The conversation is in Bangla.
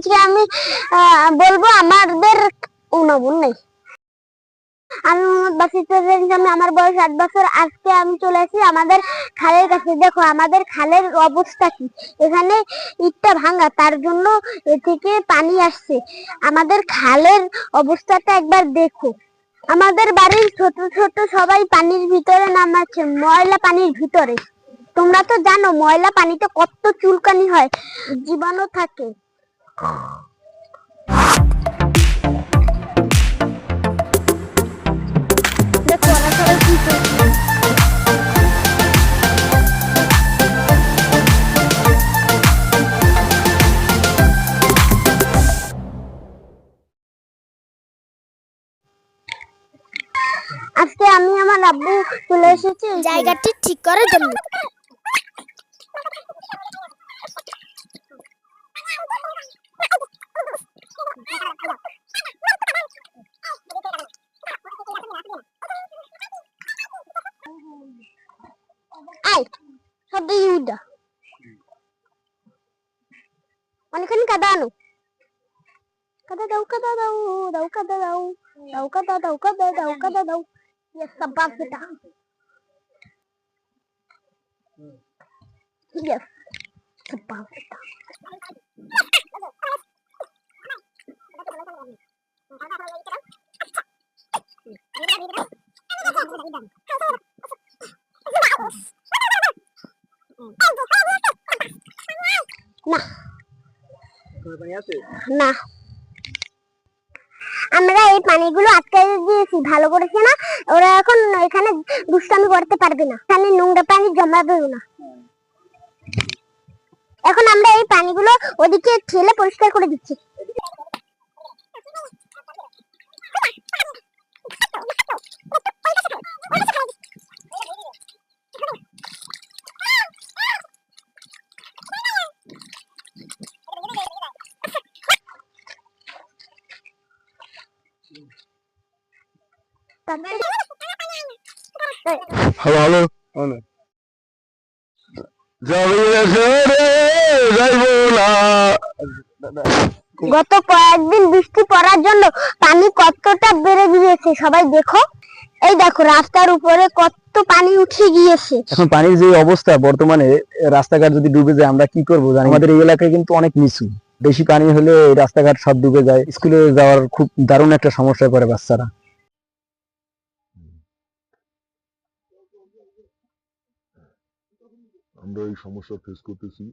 আজকে আমি বলব আমাদের উনবন নেই। আমি মোহাম্মদ বাসির আমি আমার বয়স আট বছর, আজকে আমি চলে আসি আমাদের খালের কাছে। দেখো, আমাদের খালের অবস্থা কি? এখানে ইটটা ভাঙা, তার জন্য এ থেকে পানি আসছে। আমাদের খালের অবস্থাটা একবার দেখো। আমাদের বাড়ির ছোট ছোট সবাই পানির ভিতরে নামাচ্ছে, ময়লা পানির ভিতরে। তোমরা তো জানো, ময়লা পানিতে কত চুলকানি হয়। জীবাণু থাকে। আজকে আমি আমার আব্বু চলে এসেছি। জায়গাটি ঠিক করার জন্য Sabi Yuda. mana kan kada ano? Kada daw, kada daw, daw, kada daw. Daw, kada daw, kada daw, kada daw. Yes, ya, sabah kita. Iya, yes, sabah kita. Ini kadalu, kadalu kadalu kadalu kadalu kadalu kadalu kadalu kadalu ini dia. Ini dia, না। আমরা এই পানিগুলো আটকে দিয়েছি, ভালো করেছে না? ওরা এখন এখানে দুষ্টামি করতে পারবে না। এখানে নোংরা পানি জমাবেও না। এখন আমরা এই পানিগুলো ওদিকে ঠেলে পরিষ্কার করে দিচ্ছি। হ্যালো হ্যালো গত কয়েকদিন বৃষ্টি পড়ার জন্য পানি কতটা বেড়ে গিয়েছে সবাই দেখো। এই দেখো রাস্তার উপরে কত পানি উঠে গিয়েছে। এখন পানির যে অবস্থা বর্তমানে রাস্তাঘাট যদি ডুবে যায় আমরা কি করব? জানি আমাদের এই এলাকায় কিন্তু অনেক নিচু। বেশি পানি হলে রাস্তাঘাট সব ডুবে যায়। স্কুলে যাওয়ার খুব দারুণ একটা সমস্যায় পড়ে বাচ্চারা। আমরা এই সমস্যা ফেস করতেছি।